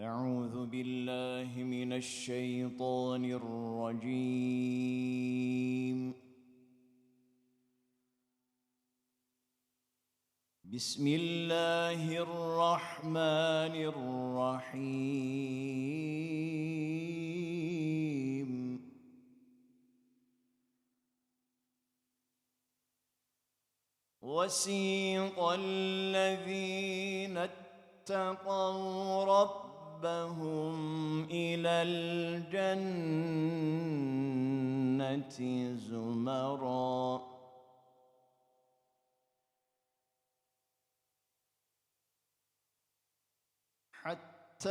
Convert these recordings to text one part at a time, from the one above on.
أعوذ بالله من الشيطان الرجيم. بسم الله الرحمن الرحيم. وسيق الذين اتقوا ربهم إلى الجنة زمرًا. حتى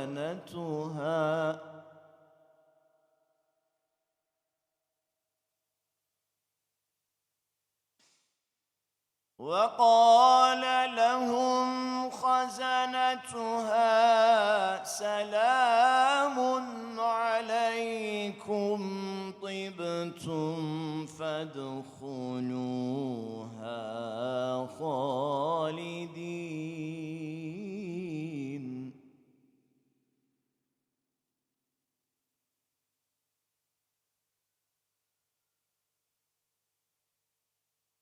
خزنتها وقال لهم خزنتها سلام عليكم طبتم فادخلوها خالدين.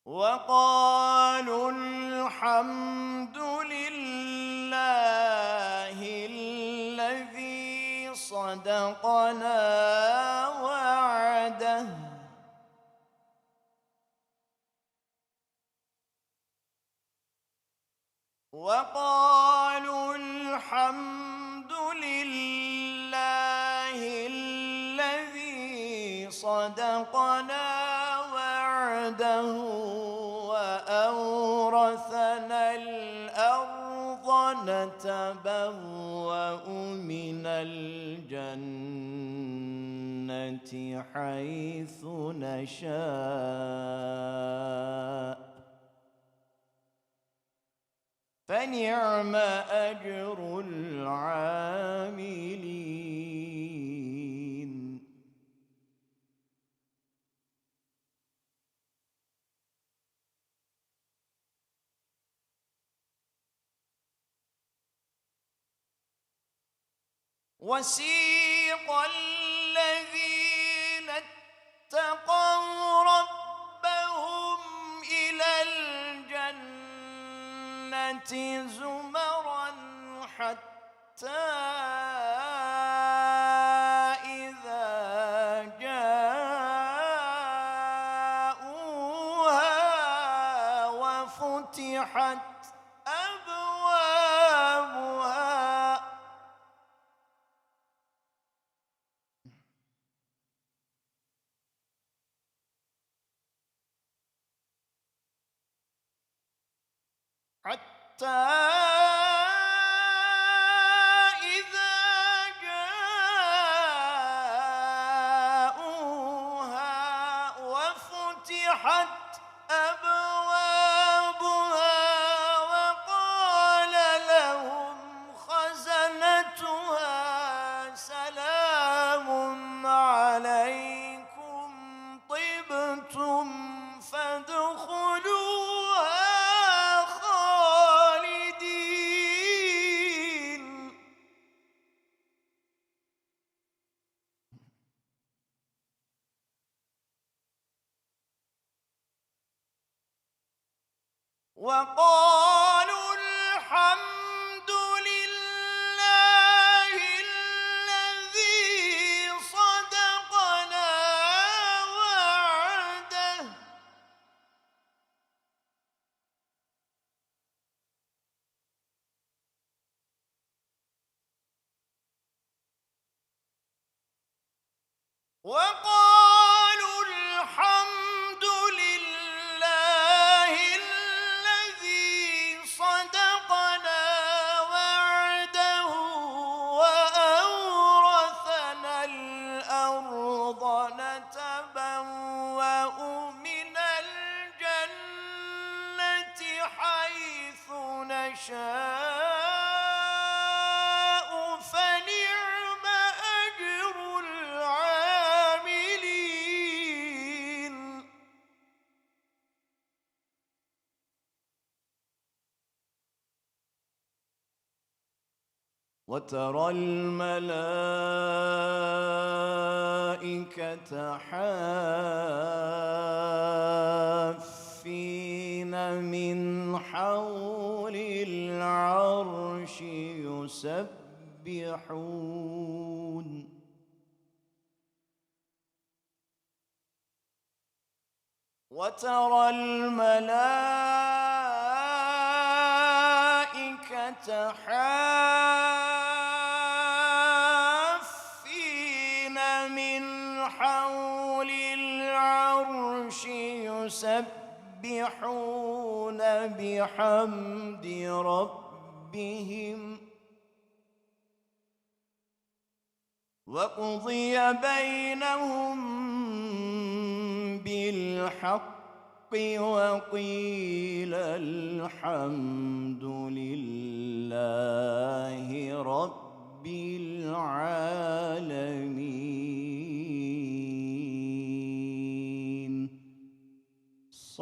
وقالوا الحمد لله الذي صدقنا وعده. وقالوا نتبوأ من الجنة حيث نشاء. فنعم أجر العاملين. وسيق الذين اتقوا ربهم إلى الجنة زمرا حتى حتى وقالوا الحمد لله الذي صدقنا وعده. وقالوا وترى الملائكة حافين من حول العرش يسبحون. وترى الملائكة حافين يسبحون بحمد ربهم. وقضي بينهم بالحق وقيل الحمد لله.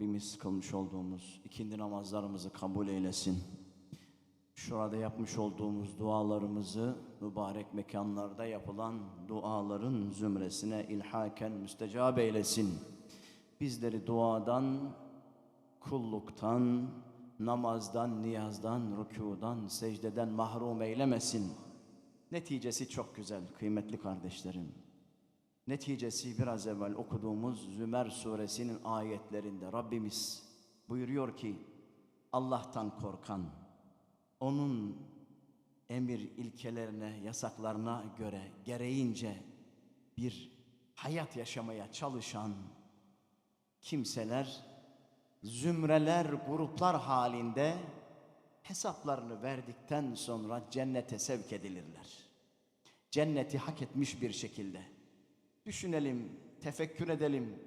Rabbimiz kılmış olduğumuz ikindi namazlarımızı kabul eylesin. Şurada yapmış olduğumuz dualarımızı mübarek mekanlarda yapılan duaların zümresine ilhaken müstecab eylesin. Bizleri duadan, kulluktan, namazdan, niyazdan, rükudan, secdeden mahrum eylemesin. Neticesi çok güzel kıymetli kardeşlerim. Neticesi biraz evvel okuduğumuz Zümer suresinin ayetlerinde Rabbimiz buyuruyor ki Allah'tan korkan, onun emir ilkelerine, yasaklarına göre gereğince bir hayat yaşamaya çalışan kimseler zümreler, gruplar halinde hesaplarını verdikten sonra cennete sevk edilirler. Cenneti hak etmiş bir şekilde. Düşünelim, tefekkür edelim.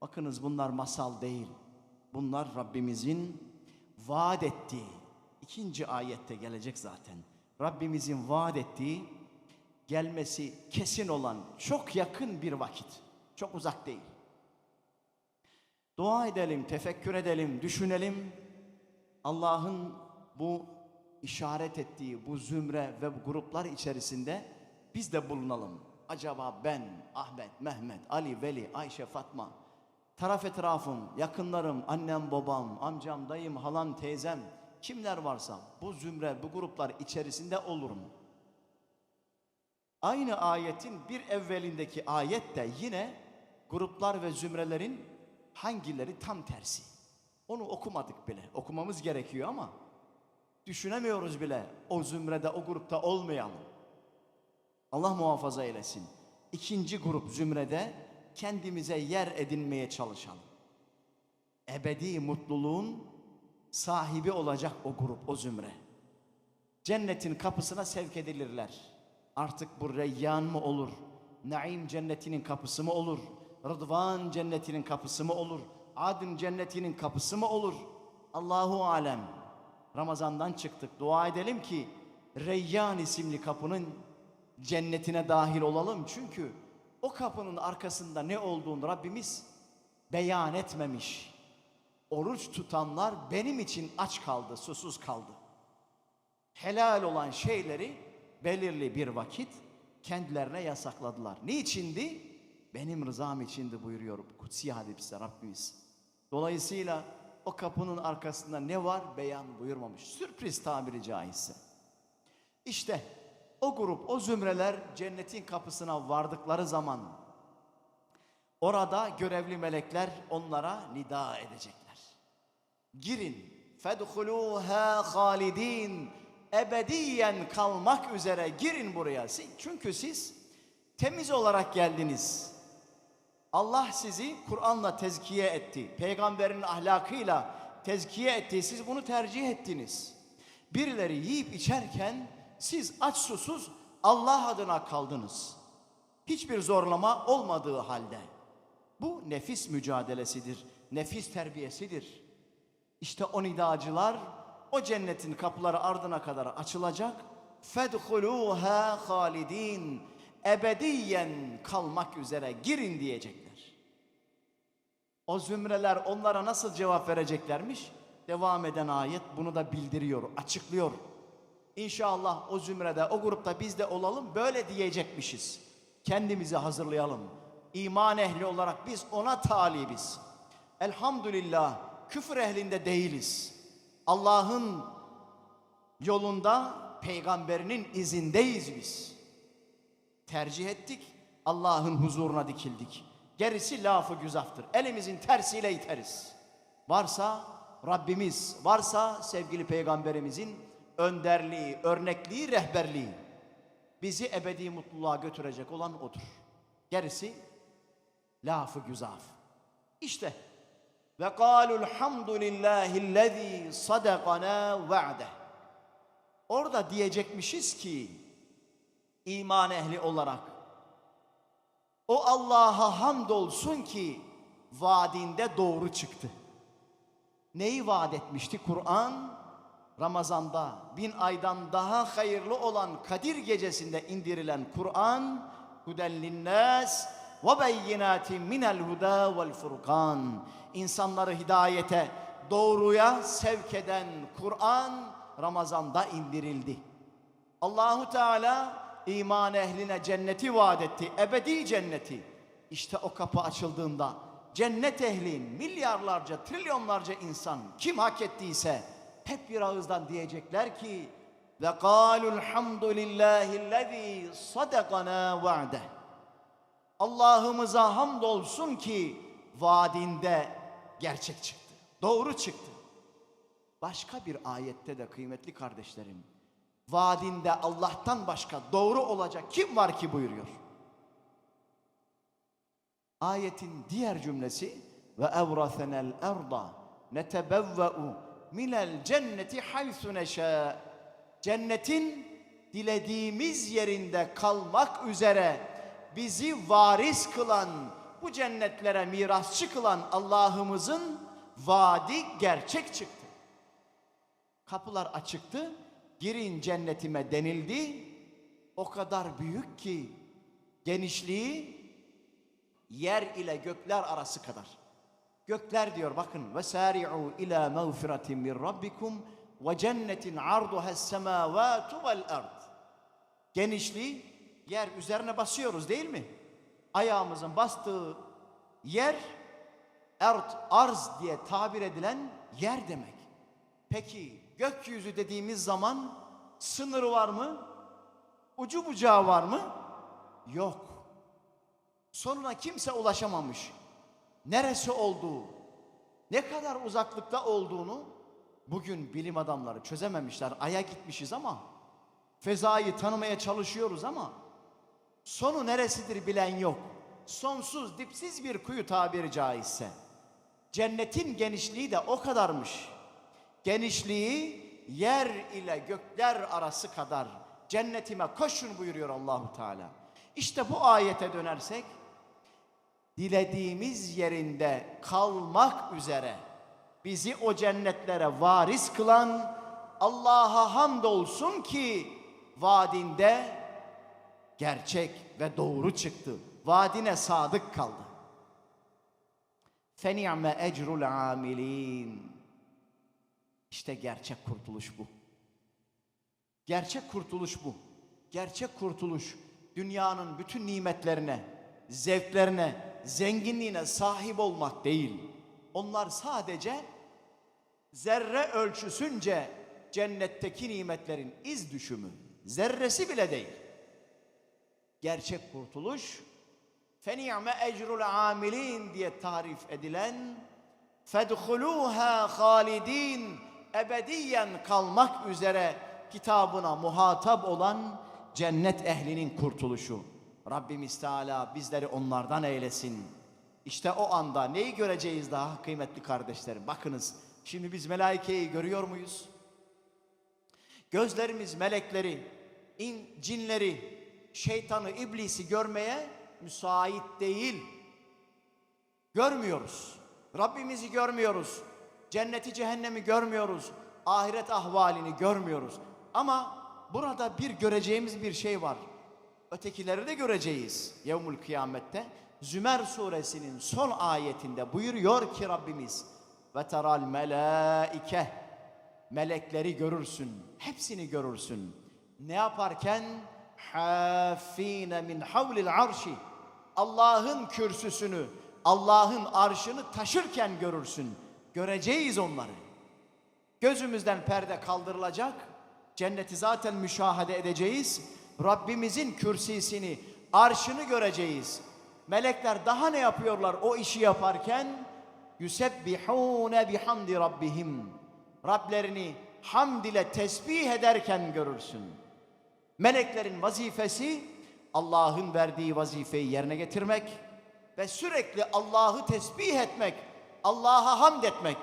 Bakınız bunlar masal değil. Bunlar Rabbimizin vaat ettiği, ikinci ayette gelecek zaten. Rabbimizin vaat ettiği, gelmesi kesin olan çok yakın bir vakit. Çok uzak değil. Dua edelim, tefekkür edelim, düşünelim. Allah'ın bu işaret ettiği bu zümre ve gruplar içerisinde biz de bulunalım. Acaba ben, Ahmet, Mehmet, Ali, Veli, Ayşe, Fatma, taraf etrafım, yakınlarım, annem, babam, amcam, dayım, halam, teyzem, kimler varsa bu zümre, bu gruplar içerisinde olur mu? Aynı ayetin bir evvelindeki ayet de yine gruplar ve zümrelerin hangileri tam tersi. Onu okumadık bile. Okumamız gerekiyor ama düşünemiyoruz bile o zümrede, o grupta olmayalım. Allah muhafaza eylesin. İkinci grup zümrede kendimize yer edinmeye çalışalım. Ebedi mutluluğun sahibi olacak o grup, o zümre. Cennetin kapısına sevk edilirler. Artık bu reyyan mı olur? Naim cennetinin kapısı mı olur? Rıdvan cennetinin kapısı mı olur? Adın cennetinin kapısı mı olur? Allahu alem. Ramazandan çıktık. Dua edelim ki Reyyan isimli kapının cennetine dahil olalım. Çünkü o kapının arkasında ne olduğunu Rabbimiz beyan etmemiş. Oruç tutanlar benim için aç kaldı, susuz kaldı. Helal olan şeyleri belirli bir vakit kendilerine yasakladılar. Niçindi? Benim rızam içindi buyuruyor kutsi hadiste Rabbimiz. Dolayısıyla o kapının arkasında ne var beyan buyurmamış. Sürpriz tabiri caizse. İşte o grup, o zümreler cennetin kapısına vardıkları zaman orada görevli melekler onlara nida edecekler. Girin fedhuluha halidin ebediyen kalmak üzere girin buraya. Çünkü siz temiz olarak geldiniz. Allah sizi Kur'an'la tezkiye etti. Peygamberin ahlakıyla tezkiye etti. Siz bunu tercih ettiniz. Birileri yiyip içerken siz aç susuz Allah adına kaldınız. Hiçbir zorlama olmadığı halde. Bu nefis mücadelesidir. Nefis terbiyesidir. İşte o nidacılar o cennetin kapıları ardına kadar açılacak. Fedhuluha halidin ebediyen kalmak üzere girin diyecekler. O zümreler onlara nasıl cevap vereceklermiş? Devam eden ayet bunu da bildiriyor, açıklıyor. İnşallah o zümrede, o grupta biz de olalım, böyle diyecekmişiz. Kendimizi hazırlayalım. İman ehli olarak biz ona talibiz. Elhamdülillah küfür ehlinde değiliz. Allah'ın yolunda peygamberinin izindeyiz biz. Tercih ettik, Allah'ın huzuruna dikildik. Gerisi lafı güzaftır. Elimizin tersiyle iteriz. Varsa Rabbimiz, varsa sevgili peygamberimizin önderliği, örnekliği, rehberliği. Bizi ebedi mutluluğa götürecek olan odur. Gerisi lafı güzaf. İşte ve kâlul hamdülillâhillezî sadakana va'de. Orada diyecekmişiz ki iman ehli olarak o Allah'a hamdolsun ki vaadinde doğru çıktı. Neyi vaat etmişti Kur'an? Ramazanda bin aydan daha hayırlı olan Kadir gecesinde indirilen Kur'an huden linnas ve beyinatin minel huda vel furkan insanları hidayete doğruya sevk eden Kur'an Ramazanda indirildi. Allahu Teala iman ehline cenneti vaat etti, ebedi cenneti. İşte o kapı açıldığında cennet ehli milyarlarca, trilyonlarca insan kim hak ettiyse hep bir ağızdan diyecekler ki ve qalul hamdulillahillezî sadakana va'de. Allah'ımıza hamdolsun ki vaadinde gerçek çıktı. Doğru çıktı. Başka bir ayette de kıymetli kardeşlerim vaadinde Allah'tan başka doğru olacak kim var ki buyuruyor. Ayetin diğer cümlesi ve evrasenel erda netebevve'u minel cenneti haysu neşâ. Cennetin dilediğimiz yerinde kalmak üzere bizi varis kılan, bu cennetlere mirasçı kılan Allah'ımızın vaadi gerçek çıktı. Kapılar açıktı, girin cennetime denildi. O kadar büyük ki genişliği yer ile gökler arası kadar. Gökler diyor bakın ve sari'u ila mağfiratin min rabbikum ve cennetin arduha semavatu vel ard. Genişliği yer üzerine basıyoruz değil mi? Ayağımızın bastığı yer erd, arz diye tabir edilen yer demek. Peki gökyüzü dediğimiz zaman sınırı var mı? Ucu bucağı var mı? Yok. Sonuna kimse ulaşamamış. Neresi olduğu, ne kadar uzaklıkta olduğunu bugün bilim adamları çözememişler. Ay'a gitmişiz ama fezayı tanımaya çalışıyoruz ama sonu neresidir bilen yok. Sonsuz, dipsiz bir kuyu tabiri caizse. Cennetin genişliği de o kadarmış. Genişliği yer ile gökler arası kadar cennetime koşun buyuruyor Allahu Teala. İşte bu ayete dönersek dilediğimiz yerinde kalmak üzere bizi o cennetlere varis kılan Allah'a hamdolsun ki vaadinde gerçek ve doğru çıktı. Vaadine sadık kaldı. Feni'me ecrul amilin. İşte gerçek kurtuluş bu. Gerçek kurtuluş bu. Gerçek kurtuluş dünyanın bütün nimetlerine, zevklerine, zenginliğine sahip olmak değil. Onlar sadece zerre ölçüsünce cennetteki nimetlerin iz düşümü. Zerresi bile değil. Gerçek kurtuluş feni'me ecrul amilin diye tarif edilen fedhuluha halidin ebediyen kalmak üzere kitabına muhatap olan cennet ehlinin kurtuluşu. Rabbimiz Teala bizleri onlardan eylesin. İşte o anda neyi göreceğiz daha kıymetli kardeşlerim? Bakınız şimdi biz melaikeyi görüyor muyuz? Gözlerimiz melekleri, in, cinleri, şeytanı, iblisi görmeye müsait değil. Görmüyoruz. Rabbimizi görmüyoruz. Cenneti cehennemi görmüyoruz. Ahiret ahvalini görmüyoruz. Ama burada bir göreceğimiz bir şey var. Ötekileri de göreceğiz yevmul kıyamette. Zümer suresinin son ayetinde buyuruyor ki Rabbimiz ve teral melaike melekleri görürsün. Hepsini görürsün. Ne yaparken? Hafine min havlil arşi. Allah'ın kürsüsünü, Allah'ın arşını taşırken görürsün. Göreceğiz onları. Gözümüzden perde kaldırılacak. Cenneti zaten müşahede edeceğiz. Rabbimizin kürsisini, arşını göreceğiz. Melekler daha ne yapıyorlar o işi yaparken? Yusebbihune bihamdi rabbihim. Rablerini hamd ile tesbih ederken görürsün. Meleklerin vazifesi Allah'ın verdiği vazifeyi yerine getirmek ve sürekli Allah'ı tesbih etmek, Allah'a hamd etmek.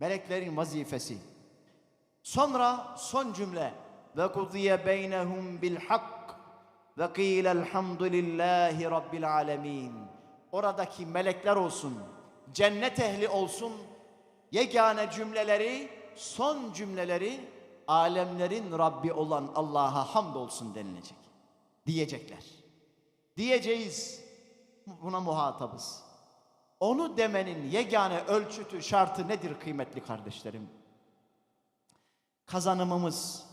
Meleklerin vazifesi. Sonra son cümle beynehum bil hak ve kîle elhamdülillahi rabbil alemin. Oradaki melekler olsun, cennet ehli olsun, yegane cümleleri, son cümleleri alemlerin Rabbi olan Allah'a hamdolsun denilecek. Diyecekler. Diyeceğiz. Buna muhatabız. Onu demenin yegane ölçütü, şartı nedir kıymetli kardeşlerim? Kazanımımız,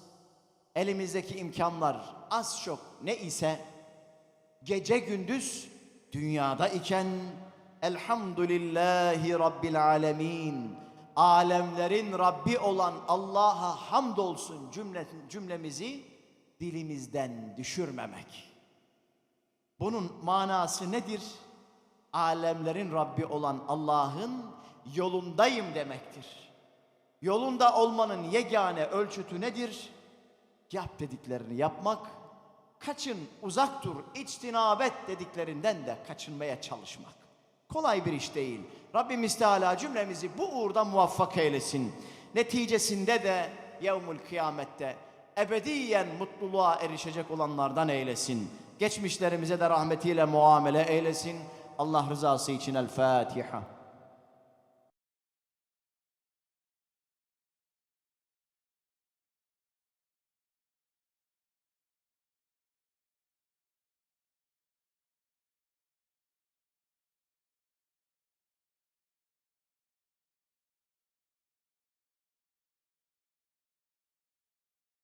elimizdeki imkanlar az çok ne ise gece gündüz dünyada iken elhamdülillahi rabbil alemin alemlerin Rabbi olan Allah'a hamdolsun cümle, cümlemizi dilimizden düşürmemek. Bunun manası nedir? Alemlerin Rabbi olan Allah'ın yolundayım demektir. Yolunda olmanın yegane ölçütü nedir? Yap dediklerini yapmak, kaçın uzak dur, içtinabet dediklerinden de kaçınmaya çalışmak. Kolay bir iş değil. Rabbimiz Teala cümlemizi bu uğurda muvaffak eylesin. Neticesinde de yevmul kıyamette ebediyen mutluluğa erişecek olanlardan eylesin. Geçmişlerimize de rahmetiyle muamele eylesin. Allah rızası için El Fatiha.